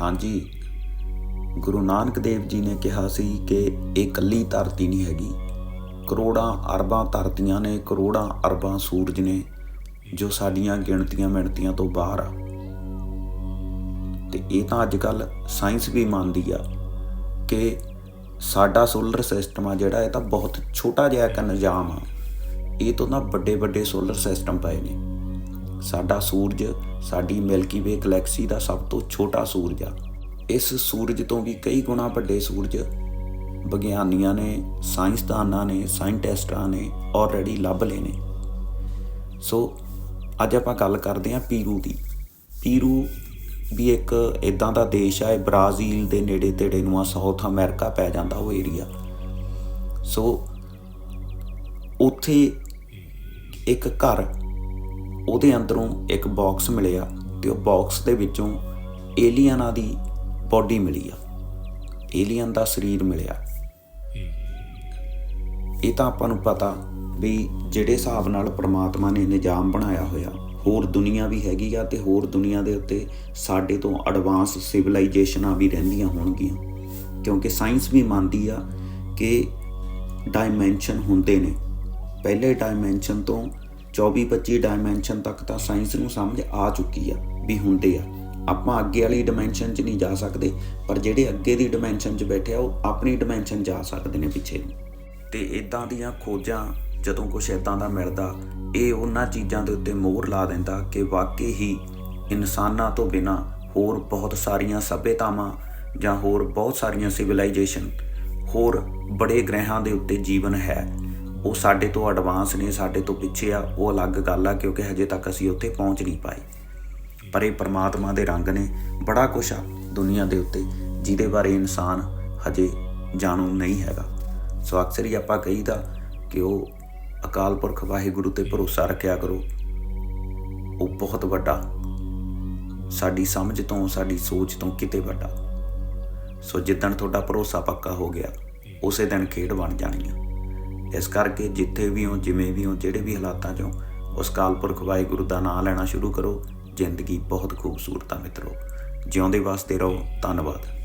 ਹਾਂਜੀ, ਗੁਰੂ ਨਾਨਕ ਦੇਵ ਜੀ ਨੇ ਕਿਹਾ ਸੀ ਕਿ ਇਹ ਇਕੱਲੀ ਧਰਤੀ ਨਹੀਂ ਹੈਗੀ। ਕਰੋੜਾਂ ਅਰਬਾਂ ਧਰਤੀਆਂ ਨੇ, ਕਰੋੜਾਂ ਅਰਬਾਂ ਸੂਰਜ ਨੇ, ਜੋ ਸਾਡੀਆਂ ਗਿਣਤੀਆਂ ਮਿਣਤੀਆਂ ਤੋਂ ਬਾਹਰ ਆ। ਤੇ ਇਹ ਤਾਂ ਅੱਜ ਕੱਲ ਸਾਇੰਸ ਵੀ ਮੰਨਦੀ ਆ ਕਿ ਸਾਡਾ ਸੋਲਰ ਸਿਸਟਮ ਆ ਜਿਹੜਾ, ਇਹ ਤਾਂ ਬਹੁਤ ਛੋਟਾ ਜਿਹਾ ਇੱਕ ਨਿਜ਼ਾਮ ਆ। ਇਹ ਤੋਂ ਨਾ ਵੱਡੇ ਵੱਡੇ ਸੋਲਰ ਸਿਸਟਮ ਪਏ ਨੇ। ਸਾਡਾ ਸੂਰਜ, ਸਾਡੀ ਮਿਲਕੀ ਵੇ ਗੈਲੈਕਸੀ ਦਾ ਸਭ ਤੋਂ ਛੋਟਾ ਸੂਰਜ ਆ। ਇਸ ਸੂਰਜ ਤੋਂ ਵੀ ਕਈ ਗੁਣਾ ਵੱਡੇ ਸੂਰਜ ਵਿਗਿਆਨੀਆਂ ਨੇ, ਸਾਇੰਸਦਾਨਾਂ ਨੇ, ਸਾਇੰਟਿਸਟਾਂ ਨੇ ਆਲਰੇਡੀ ਲੱਭ ਲਏ ਨੇ। ਸੋ ਅੱਜ ਆਪਾਂ ਗੱਲ ਕਰਦੇ ਹਾਂ ਪੀਰੂ ਦੀ। ਪੀਰੂ ਵੀ ਇੱਕ ਇਦਾਂ ਦਾ ਦੇਸ਼ ਆ, ਇਹ ਬ੍ਰਾਜ਼ੀਲ ਦੇ ਨੇੜੇ ਤੇੜੇ ਨੂੰ ਆ, ਸਾਊਥ ਅਮਰੀਕਾ ਪੈ ਜਾਂਦਾ ਉਹ ਏਰੀਆ ਸੋ ਉੱਥੇ ਇੱਕ ਘਰ ਉਹਦੇ ਅੰਦਰੋਂ ਇੱਕ ਬਾਕਸ ਮਿਲਿਆ ਤੇ ਉਹ ਬਾਕਸ ਦੇ ਵਿੱਚੋਂ ਏਲੀਅਨਾਂ ਦੀ ਬਾਡੀ ਮਿਲੀ ਆ। ਏਲੀਅਨ ਦਾ ਸਰੀਰ ਮਿਲਿਆ। ਇਹ ਤਾਂ ਆਪਾਂ ਨੂੰ ਪਤਾ ਵੀ ਜਿਹੜੇ ਹਿਸਾਬ ਨਾਲ ਪ੍ਰਮਾਤਮਾ ਨੇ ਨਿਜ਼ਾਮ ਬਣਾਇਆ ਹੋਇਆ, ਹੋਰ ਦੁਨੀਆ ਵੀ ਹੈਗੀ ਆ ਤੇ ਹੋਰ ਦੁਨੀਆ ਦੇ ਉੱਤੇ ਸਾਡੇ ਤੋਂ ਐਡਵਾਂਸ ਸਿਵਲਾਈਜੇਸ਼ਨਾਂ ਵੀ ਰਹਿੰਦੀਆਂ ਹੋਣਗੀਆਂ। ਕਿਉਂਕਿ ਸਾਇੰਸ ਵੀ ਮੰਨਦੀ ਆ ਕਿ ਡਾਈਮੈਂਸ਼ਨ ਹੁੰਦੇ ਨੇ। ਪਹਿਲੇ ਡਾਈਮੈਂਸ਼ਨ ਤੋਂ 24 25 ਡਾਈਮੈਂਸ਼ਨ ਤੱਕ ਤਾਂ ਸਾਇੰਸ ਨੂੰ ਸਮਝ ਆ ਚੁੱਕੀ ਆ ਵੀ ਹੁੰਦੇ ਆ। ਆਪਾਂ ਅੱਗੇ ਵਾਲੀ ਡਾਈਮੈਂਸ਼ਨ 'ਚ ਨਹੀਂ ਜਾ ਸਕਦੇ, ਪਰ ਜਿਹੜੇ ਅੱਗੇ ਦੀ ਡਾਈਮੈਂਸ਼ਨ 'ਚ ਬੈਠੇ ਆ, ਉਹ ਆਪਣੀ ਡਾਈਮੈਂਸ਼ਨ ਜਾ ਸਕਦੇ ਨੇ ਪਿੱਛੇ ਨੂੰ। ਤੇ ਇਦਾਂ ਦੀਆਂ ਖੋਜਾਂ ਜਦੋਂ ਕੁਝ ਇਦਾਂ ਦਾ ਮਿਲਦਾ, ਇਹ ਉਹਨਾਂ ਚੀਜ਼ਾਂ ਦੇ ਉੱਤੇ ਮੋਹਰ ਲਾ ਦਿੰਦਾ ਕਿ ਵਾਕਈ ਹੀ ਇਨਸਾਨਾਂ ਤੋਂ ਬਿਨਾ ਹੋਰ ਬਹੁਤ ਸਾਰੀਆਂ ਸਭਿਅਤਾਵਾਂ ਜਾਂ ਹੋਰ ਬਹੁਤ ਸਾਰੀਆਂ ਸਿਵਲਾਈਜੇਸ਼ਨ ਹੋਰ ਬੜੇ ਗ੍ਰਹਿਾਂ ਦੇ ਉੱਤੇ ਜੀਵਨ ਹੈ। ਉਹ ਸਾਡੇ ਤੋਂ ਐਡਵਾਂਸ ਨੇ, ਸਾਡੇ ਤੋਂ ਪਿੱਛੇ ਆ, ਉਹ ਅਲੱਗ ਗੱਲ ਆ ਕਿਉਂਕਿ ਹਜੇ ਤੱਕ ਅਸੀਂ ਉੱਥੇ ਪਹੁੰਚ ਨਹੀਂ ਪਾਏ। ਪਰ ਇਹ ਪਰਮਾਤਮਾ ਦੇ ਰੰਗ ਨੇ, ਬੜਾ ਕੁਛ ਆ ਦੁਨੀਆ ਦੇ ਉੱਤੇ, ਜਿਹਦੇ ਬਾਰੇ ਇਨਸਾਨ ਹਜੇ ਜਾਣੂ ਨਹੀਂ ਹੈਗਾ। ਸੋ ਅਕਸਰ ਹੀ ਆਪਾਂ ਕਹੀਦਾ ਕਿ ਉਹ ਅਕਾਲ ਪੁਰਖ ਵਾਹਿਗੁਰੂ ਤੇ ਭਰੋਸਾ ਰੱਖਿਆ ਕਰੋ। ਉਹ ਬਹੁਤ ਵੱਡਾ, ਸਾਡੀ ਸਮਝ ਤੋਂ, ਸਾਡੀ ਸੋਚ ਤੋਂ ਕਿਤੇ ਵੱਡਾ। ਸੋ ਜਿੱਦਣ ਤੁਹਾਡਾ ਭਰੋਸਾ ਪੱਕਾ ਹੋ ਗਿਆ, ਉਸੇ ਦਿਨ ਖੇਡ ਬਣ ਜਾਣੀ ਆ। ਇਸ ਕਰਕੇ ਜਿੱਥੇ ਵੀ ਹੋ, ਜਿਵੇਂ ਵੀ ਹੋ, ਜਿਹੜੇ ਵੀ ਹਾਲਾਤਾਂ 'ਚੋਂ ਉਸ ਕਾਲ ਪੁਰਖ ਵਾਹਿਗੁਰੂ ਦਾ ਨਾਮ ਲੈਣਾ ਸ਼ੁਰੂ ਕਰੋ, ਜ਼ਿੰਦਗੀ ਬਹੁਤ ਖੂਬਸੂਰਤ ਆ ਮਿੱਤਰੋ। ਜਿਉਂਦੇ ਵਾਸਤੇ ਰਹੋ, ਧੰਨਵਾਦ।